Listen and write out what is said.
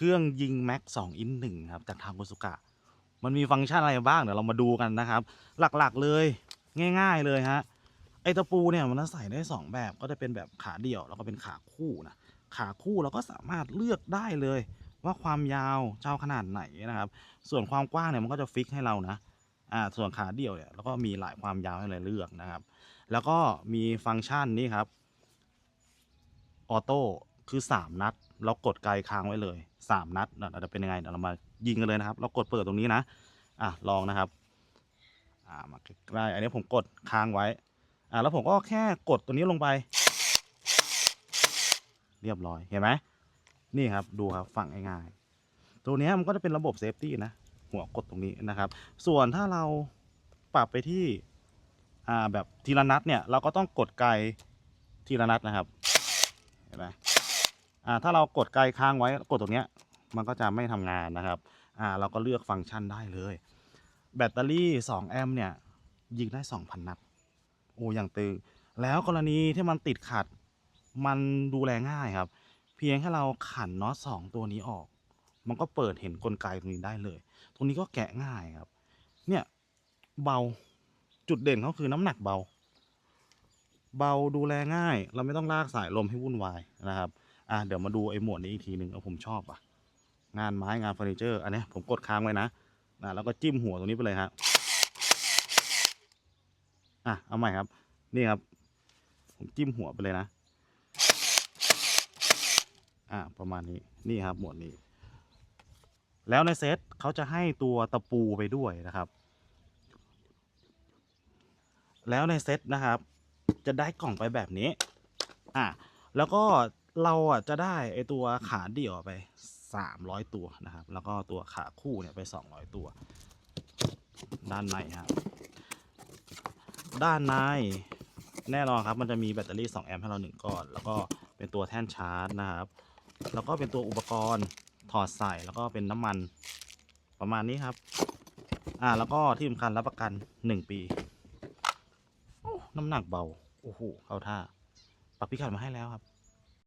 เครื่องยิงแม็กสองอินหนึ่งครับจากทางโกสุกะ มันมีฟังก์ชันอะไรบ้างเดี๋ยวเรามาดูกันนะครับ หลักๆเลยง่าย ๆเลยฮะไอตะปูเนี่ยมันใส่ได้สองแบบก็จะเป็นแบบขาเดี่ยว แล้วก็เป็นขาคู่นะขาคู่เราก็สามารถเลือกได้เลย ว่าความยาวเจ้าขนาดไหนนะครับ ส่วนความกว้างเนี่ยมันก็จะฟิกให้เรานะอ่าส่วนขาเดี่ยวเนี่ยแล้วก็มีหลายความยาวให้เราเลือกนะครับ แล้วก็มีฟังก์ชันนี้ครับออโต้ คือ3นัด เรากดไกลค้างไว้เลย3นัดเดี๋ยวจะเป็นยังไงเดี๋ยวเรามายิงกันเลยนะครับ เรากดเปิดตรงนี้นะอะลองนะครับอ่ามาใกล้อันนี้ผมกดค้างไว้อ่าแล้วผมก็แค่กดตัวนี้ลงไป เรียบร้อยเห็นไหมนี่ครับดูครับฟังง่ายๆตัวนี้มันก็จะเป็นระบบเซฟตี้นะหัวกดตรงนี้นะครับ ส่วนถ้าเราปรับไปที่อ่าแบบทีละนัดเนี่ย เราก็ต้องกดไกลทีละนัดนะครับเห็นไหม อ่าถ้าเรากดไกลค้างไว้กดตรงเนี้ยมันก็จะไม่ทำงานนะครับอ่าเราก็เลือกฟังก์ชันได้เลย แบตเตอรี่2แอมป์เนี่ยยิงได้ 2,000 นัดโอ้อย่างตึงแล้วกรณีที่มันติดขัดมันดูแลง่ายครับ เพียงแค่เราขันน็อตสองตัวนี้ออก มันก็เปิดเห็นกลไกตรงนี้ได้เลย ตรงนี้ก็แกะง่ายครับ เนี่ยเบาจุดเด่นเขาคือน้ำหนักเบา เบาดูแลง่าย เราไม่ต้องลากสายลมให้วุ่นวายนะครับ อะเดี๋ยวมาดูไอ้หมวดนี้อีกทีหนึ่งเอาผมชอบอะ งานไม้งานเฟอร์นิเจอร์ อันนี้ผมกดค้างไว้นะนะแล้วก็จิ้มหัวตรงนี้ไปเลยครับอะเอาใหม่ครับ นี่ครับ ผมจิ้มหัวไปเลยนะ อะประมาณนี้นี่ครับหมวดนี้ แล้วในเซตเขาจะให้ตัวตะปูไปด้วยนะครับ แล้วในเซตนะครับ จะได้กล่องไปแบบนี้ อะแล้วก็ เราอะจะได้ไอตัวขาเดี่ยวไป 300 ตัวนะครับ แล้วก็ตัวขาคู่เนี่ยไป 200 ตัว ด้านในครับด้านในแน่นอนครับมันจะมีแบตเตอรี่ 2 แอมป์ให้เรา 1 ก้อน แล้วก็เป็นตัวแท่นชาร์จนะครับ แล้วก็เป็นตัวอุปกรณ์ถอดใส่แล้วก็เป็นน้ำมันประมาณนี้ครับ อ่าแล้วก็ที่สำคัญรับประกัน 1 ปีโอ้น้ำหนักเบา โอ้โหเข้าท่าปรับพิกัดมาให้แล้วครับ